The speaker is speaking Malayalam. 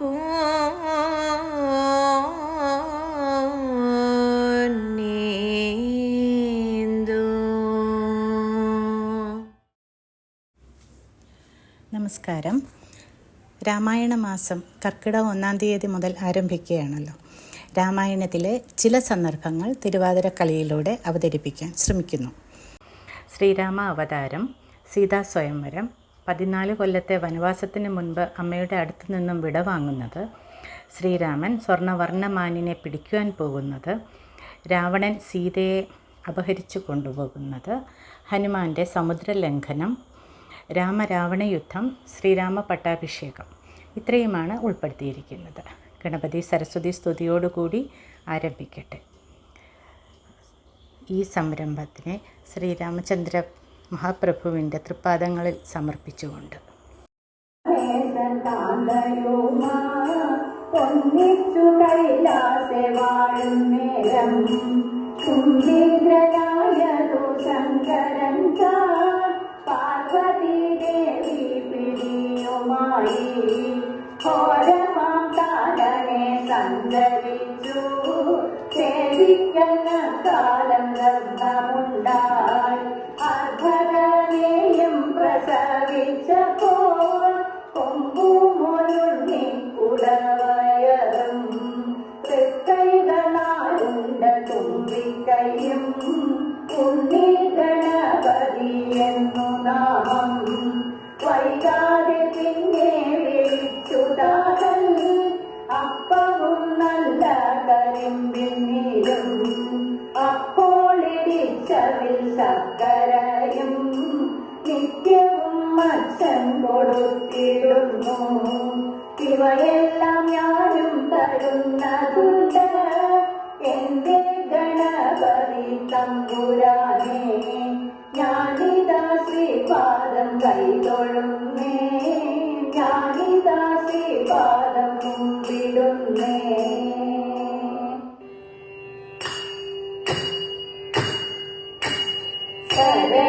നമസ്കാരം. രാമായണ മാസം കർക്കിടക ഒന്നാം തീയതി മുതൽ ആരംഭിക്കുകയാണല്ലോ. രാമായണത്തിലെ ചില സന്ദർഭങ്ങൾ തിരുവാതിരക്കളിയിലൂടെ അവതരിപ്പിക്കാൻ ശ്രമിക്കുന്നു. ശ്രീരാമ അവതാരം സീതാ സ്വയംവരം പതിനാല് കൊല്ലത്തെ വനവാസത്തിന് മുൻപ് അമ്മയുടെ അടുത്തു നിന്നും വിടവാങ്ങുന്നത് ശ്രീരാമൻ സ്വർണവർണമാനിനെ പിടിക്കുവാൻ പോകുന്നത് രാവണൻ സീതയെ അപഹരിച്ചു കൊണ്ടുപോകുന്നത് ഹനുമാന്റെ സമുദ്രലംഘനം രാമരാവണ യുദ്ധം ശ്രീരാമ പട്ടാഭിഷേകം ഇത്രയുമാണ് ഉൾപ്പെടുത്തിയിരിക്കുന്നത്. ഗണപതി സരസ്വതി സ്തുതിയോടുകൂടി ആരംഭിക്കട്ടെ. ഈ സംരംഭത്തിനെ ശ്രീരാമചന്ദ്ര മഹാപ്രഭുവിന്റെ തൃപ്പാദങ്ങളിൽ സമർപ്പിച്ചുകൊണ്ട്. ഒന്നിച്ചു കൈലാസെ സേവിക്കുന്ന കാലം ഗർഭമുണ്ടായി ഉണ്ണി എന്നു നാമം വൈകാതെ നല്ല അപ്പോൾ ഇവയെല്ലാം ഞാനും തരുന്നതുണ്ട്. എന്റെ ഗണപതി തമ്പുരാനെ ഞാനിതാ ശ്രീപാദം കൈതൊഴുന്നേ ഞാനിതാ ശ്രീപാദം മുമ്പിടുന്നേ സരസ്വതി